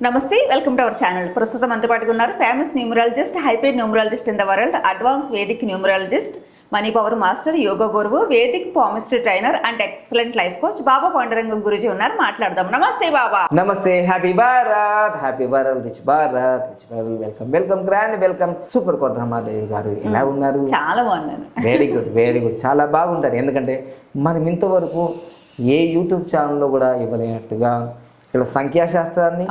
నమస్తే welcome to our channel. ప్రస్తుతం అంత పాటుగా ఉన్నారు famous numerologist hyped numerologist in the world advance Vedic numerologist money power master yoga గురువు Vedic palmistry trainer and excellent life coach Baba Pandarangam Guruji ఉన్నారు. మాట్లాడదాం. Namaste Baba namaste happy Bharat happy Bharat rich Bharat rich Bharat welcome welcome grand welcome super Kota Ramadevi garu ఎలా ఉన్నారు? చాలా బాగున్నాను. Very good very good చాలా బాగుంటారు. ఎందుకంటే మనం ఇంతవరకు ఏ యూట్యూబ్ ఛానల్లో కూడా ఇవ్వలేనట్టుగా ఇక్కడ సంఖ్యాశాస్త్రాన్ని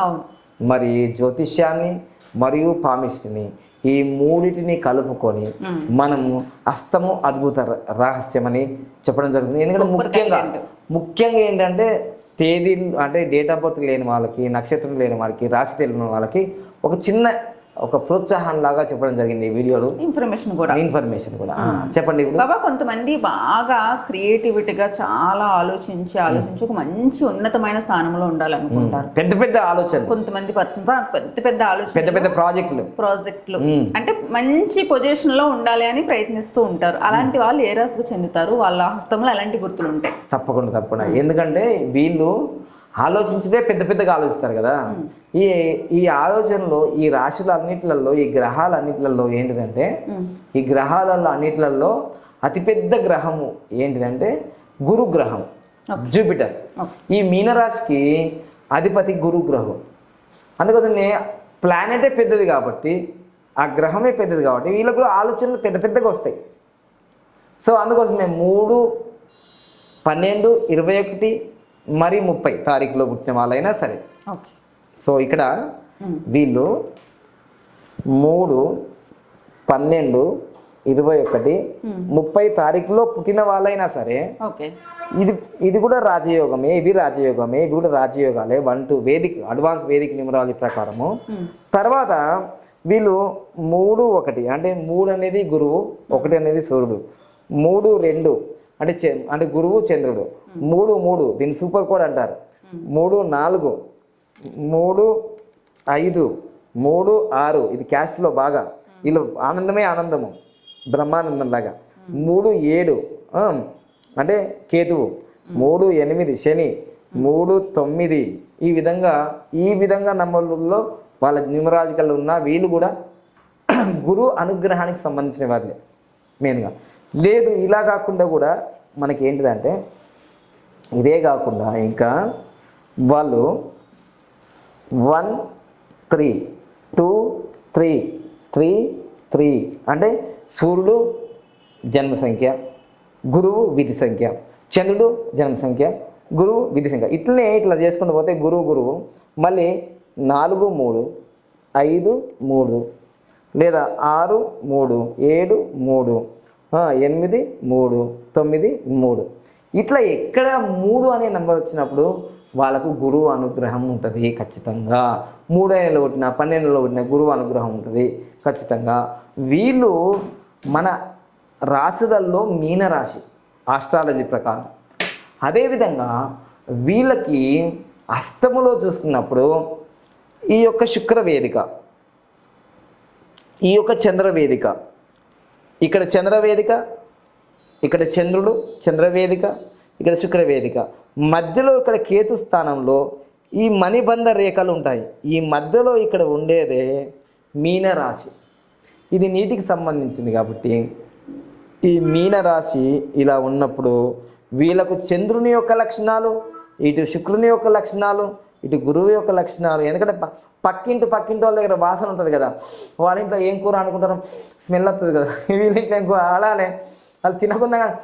మరి జ్యోతిష్యాన్ని మరియు పామిస్ట్ని ఈ మూడిటిని కలుపుకొని మనము అస్తము అద్భుత ర- రహస్యమని చెప్పడం జరుగుతుంది. ఎందుకంటే ముఖ్యంగా. ముఖ్యంగా ఏంటంటే తేదీలు అంటే డేట్ ఆఫ్ బర్త్ లేని వాళ్ళకి నక్షత్రం లేని వాళ్ళకి రాశి తెలియని వాళ్ళకి ఒక చిన్న ఒక ప్రోత్సాహం లాగా చెప్పడం జరిగింది ఈ వీడియోలో. ఇన్ఫర్మేషన్ కూడా. ఇన్ఫర్మేషన్ కూడా. చెప్పండి బాబా కొంతమంది బాగా క్రియేటివిటీగా చాలా ఆలోచించి ఆలోచించి ఒక మంచి ఉన్నతమైన స్థానంలో ఉండాలనుకుంటారు. పెద్ద పెద్ద ఆలోచనలు. కొంతమంది పర్సన్స్ పెద్ద పెద్ద ఆలోచన పెద్ద పెద్ద ప్రాజెక్టులు. ప్రాజెక్టులు. అంటే మంచి పొజిషన్లో ఉండాలి అని ప్రయత్నిస్తూ ఉంటారు. అలాంటి వాళ్ళు ఏ రాశికి చెందుతారు? వాళ్ళ హస్తంలో ఎలాంటి గుర్తులు ఉంటాయి? తప్పకుండా తప్పకుండా. ఎందుకంటే వీళ్ళు ఆలోచించదే పెద్ద పెద్దగా ఆలోచిస్తారు కదా? ఈ ఈ ఆలోచనలో ఈ రాశుల అన్నిట్లలో ఈ గ్రహాల అన్నిట్లలో ఏంటిదంటే. ఈ గ్రహాలలో అన్నిట్లలో అతిపెద్ద గ్రహము ఏంటిదంటే గురు గ్రహం జూపిటర్. ఈ మీనరాశికి అధిపతి గురు గ్రహం అందుకోసమే ప్లానెటే పెద్దది కాబట్టి ఆ గ్రహమే పెద్దది కాబట్టి వీళ్ళకు కూడా ఆలోచనలు పెద్ద పెద్దగా వస్తాయి. సో అందుకోసమే మూడు పన్నెండు ఇరవై ఒకటి మరి ముప్పై తారీఖులో పుట్టిన వాళ్ళైనా సరే సో ఇక్కడ. వీళ్ళు మూడు పన్నెండు ఇరవై ఒకటి ముప్పై తారీఖులో పుట్టిన వాళ్ళైనా సరే ఇది ఇది కూడా రాజయోగమే ఇది రాజయోగమే ఇది కూడా రాజయోగాలే. One two Vedic advance Vedic numerology ప్రకారము. తర్వాత వీళ్ళు మూడు ఒకటి అంటే మూడు అనేది గురువు ఒకటి అనేది సూర్యుడు. మూడు రెండు అంటే అంటే గురువు చంద్రుడు. మూడు మూడు. దీన్ని సూపర్ కోడ్ అంటారు. మూడు నాలుగు. మూడు ఐదు. మూడు ఆరు. ఇది క్యాస్ట్లో బాగా. వీళ్ళు ఆనందమే ఆనందము. బ్రహ్మానందం లాగా. మూడు ఏడు. అంటే కేతువు. మూడు ఎనిమిది. శని. మూడు తొమ్మిది. ఈ విధంగా ఈ విధంగా నమ్మల్లో వాళ్ళ న్యూమరాజికల్ ఉన్న వీళ్ళు కూడా గురు అనుగ్రహానికి సంబంధించిన వారిని. మెయిన్గా. లేదు ఇలా కాకుండా కూడా మనకి ఏంటిదంటే ఇదే కాకుండా ఇంకా వాళ్ళు one three two three three three అంటే సూర్యుడు జన్మ సంఖ్య గురువు విధి సంఖ్య చంద్రుడు జన్మ సంఖ్య గురువు విధి సంఖ్య. ఇట్లనే ఇట్లా చేసుకుంటూ పోతే గురువు గురువు మళ్ళీ నాలుగు మూడు ఐదు మూడు లేదా ఆరు మూడు ఏడు మూడు ఎనిమిది మూడు తొమ్మిది మూడు. ఇట్లా ఎక్కడ మూడు అనే నెంబర్ వచ్చినప్పుడు వాళ్ళకు గురువు అనుగ్రహం ఉంటుంది ఖచ్చితంగా. మూడో కొట్టిన పన్నెండు నెలలు కొట్టిన గురువు అనుగ్రహం ఉంటుంది ఖచ్చితంగా. వీళ్ళు మన రాశులలో మీనరాశి ఆస్ట్రాలజీ ప్రకారం. అదేవిధంగా వీళ్ళకి అస్తములో చూసుకున్నప్పుడు ఈ యొక్క శుక్ర వేదిక ఈ యొక్క చంద్ర వేదిక ఇక్కడ చంద్ర వేదిక ఇక్కడ చంద్రుడు చంద్రవేదిక ఇక్కడ శుక్రవేదిక. మధ్యలో ఇక్కడ కేతు స్థానంలో ఈ మణిబంధ రేఖలు ఉంటాయి. ఈ మధ్యలో ఇక్కడ ఉండేదే మీనరాశి. ఇది నీటికి సంబంధించింది కాబట్టి ఈ మీనరాశి ఇలా ఉన్నప్పుడు వీళ్ళకు చంద్రుని యొక్క లక్షణాలు ఇటు శుక్రుని యొక్క లక్షణాలు ఇటు గురువు యొక్క లక్షణాలు ఎందుకంటే ప- పక్కింటి పక్కింటి వాళ్ళ దగ్గర వాసన ఉంటుంది కదా. వాళ్ళ ఇంట్లో ఏం కూర అనుకుంటారు స్మెల్ వస్తుంది కదా. వీళ్ళ ఇంట్లో ఏం కూర? అలానే వాళ్ళు తినకుండా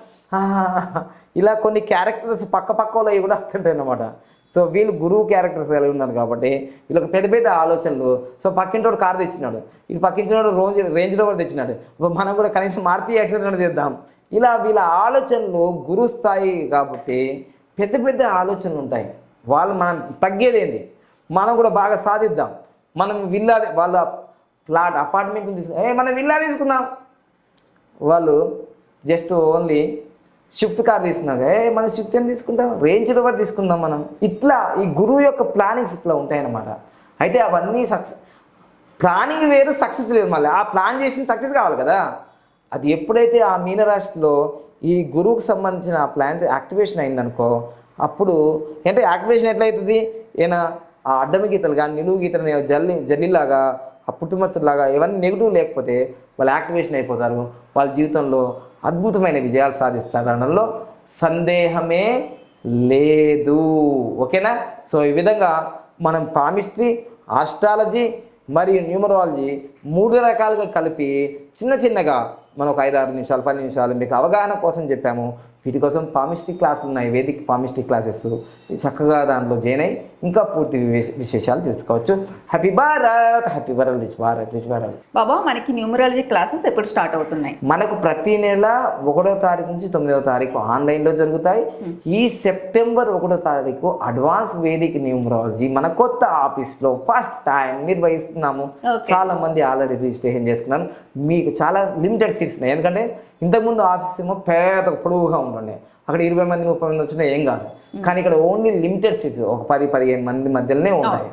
ఇలా కొన్ని క్యారెక్టర్స్ పక్క పక్క వాళ్ళవి కూడా వస్తుంటాయి అన్నమాట. సో వీళ్ళు గురువు క్యారెక్టర్స్ కలిగి ఉన్నారు కాబట్టి వీళ్ళకి పెద్ద పెద్ద ఆలోచనలు. సో పక్కింటోడు కారు తెచ్చినాడు. ఇటు పక్కించినోడు రోజు రేంజ్ రోవర్ తెచ్చినాడు. మనం కూడా కనీసం మారుతి యాక్సిడెంట్ చేద్దాం. ఇలా వీళ్ళ ఆలోచనలు గురు స్థాయి కాబట్టి పెద్ద పెద్ద ఆలోచనలు ఉంటాయి. వాళ్ళు మనం తగ్గేదేంది? మనం కూడా బాగా సాధిద్దాం. మనం విల్లా వాళ్ళ ప్లాట్ అపార్ట్మెంట్ తీసుకుని ఏ మనం విల్లా తీసుకుందాం. వాళ్ళు జస్ట్ ఓన్లీ షిఫ్ట్ కార్ తీసుకున్నారు. ఏ మనం షిఫ్ట్ ఏం తీసుకుందాం? రేంజ్ రోవర్ తీసుకుందాం మనం. ఇట్లా ఈ గురువు యొక్క ప్లానింగ్స్ ఇట్లా ఉంటాయన్నమాట. అయితే అవన్నీ సక్సెస్ ప్లానింగ్ వేరు సక్సెస్ లేదు మళ్ళీ. ఆ ప్లాన్ చేసిన సక్సెస్ కావాలి కదా. అది ఎప్పుడైతే ఆ మీనరాశిలో ఈ గురువుకు సంబంధించిన ఆ ప్లాన్ యాక్టివేషన్ అయిందనుకో అప్పుడు అంటే యాక్టివేషన్ ఎట్లయితుంది? ఈయన ఆ అడ్డమి గీతలు కానీ నిలువు గీతలు జల్లి జల్లిలాగా ఆ పుట్టుమచ్చలాగా ఇవన్నీ నెగిటివ్ లేకపోతే వాళ్ళు యాక్టివేషన్ అయిపోతారు. వాళ్ళ జీవితంలో అద్భుతమైన విజయాలు సాధిస్తారు అనడంలో సందేహమే లేదు. ఓకేనా? సో ఈ విధంగా మనం పామిస్ట్రీ ఆస్ట్రాలజీ మరియు న్యూమరాలజీ మూడు రకాలుగా కలిపి చిన్న చిన్నగా మనం ఒక ఐదు ఆరు నిమిషాలు పది నిమిషాలు మీకు అవగాహన కోసం చెప్పాము. వీటి కోసం పామిస్ట్రీ క్లాసులు ఉన్నాయి వేదిక పామిస్ట్రీ క్లాసెస్. చక్కగా దాంట్లో జాయిన్ అయ్యి ఇంకా పూర్తి విశే- విశేషాలు తెలుసుకోవచ్చు. Happy Bharat happy world rich Bharat rich Bharat Baba మనకి న్యూమరాలజీ క్లాసెస్ ఎప్పుడు స్టార్ట్ అవుతున్నాయి? మనకు ప్రతి నెల ఒకటో తారీఖు నుంచి తొమ్మిదవ తారీఖు ఆన్లైన్లో జరుగుతాయి. ఈ సెప్టెంబర్ ఒకటో తారీఖు అడ్వాన్స్ వేదిక న్యూమరాలజీ మన కొత్త ఆఫీస్లో ఫస్ట్ టైం నిర్వహిస్తున్నాము. చాలా మంది ఆల్రెడీ రిజిస్ట్రేషన్ చేసుకున్నారు. మీకు చాలా లిమిటెడ్ సీట్స్ ఉన్నాయి. ఎందుకంటే ఇంతకుముందు ఆఫీస్ ఏమో పేద పొడవుగా ఉంటుండే అక్కడ ఇరవై మంది ముప్పై మంది వచ్చినా ఏం కాదు. కానీ ఇక్కడ ఓన్లీ లిమిటెడ్ సీట్స్ ఒక పది పదిహేను మంది మధ్యలోనే ఉంటాయి.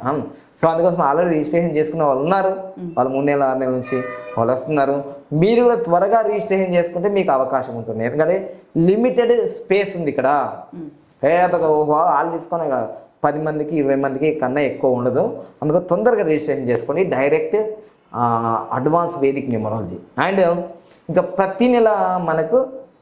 సో అందుకోసం ఆల్రెడీ రిజిస్ట్రేషన్ చేసుకున్న వాళ్ళు ఉన్నారు. వాళ్ళు మూడు నెలల ఆరు నెలల నుంచి వాళ్ళు వస్తున్నారు. మీరు కూడా త్వరగా రిజిస్ట్రేషన్ చేసుకుంటే మీకు అవకాశం ఉంటుంది. ఎందుకంటే లిమిటెడ్ స్పేస్ ఉంది ఇక్కడ. వాళ్ళు తీసుకొని కాదు. పది మందికి ఇరవై మందికి కన్నా ఎక్కువ ఉండదు. అందుకు తొందరగా రిజిస్ట్రేషన్ చేసుకోండి. Direct advance Vedic numerology and ఇంకా ప్రతి నెల మనకు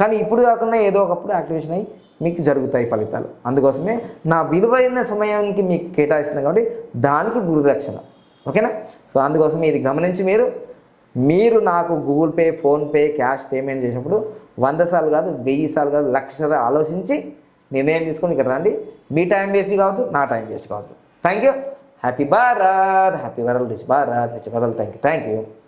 కానీ ఇప్పుడు కాకుండా ఏదో ఒకప్పుడు యాక్టివేషన్ అయ్యి మీకు జరుగుతాయి ఫలితాలు. అందుకోసమే నా విలువైన సమయానికి మీకు కేటాయిస్తున్నాను కాబట్టి దానికి గురుదక్షిణ. ఓకేనా? సో అందుకోసం ఇది గమనించి మీరు మీరు నాకు Google Pay PhonePe cash payment చేసినప్పుడు వంద సార్లు కాదు వెయ్యి సార్లు కాదు లక్ష ఆలోచించి నిర్ణయం తీసుకొని ఇక్కడ రండి. మీ టైం వేస్ట్ కావద్దు నా టైం వేస్ట్ కావద్దు. Thank you happy Bharat happy world rich Bharat rich world thank you thank you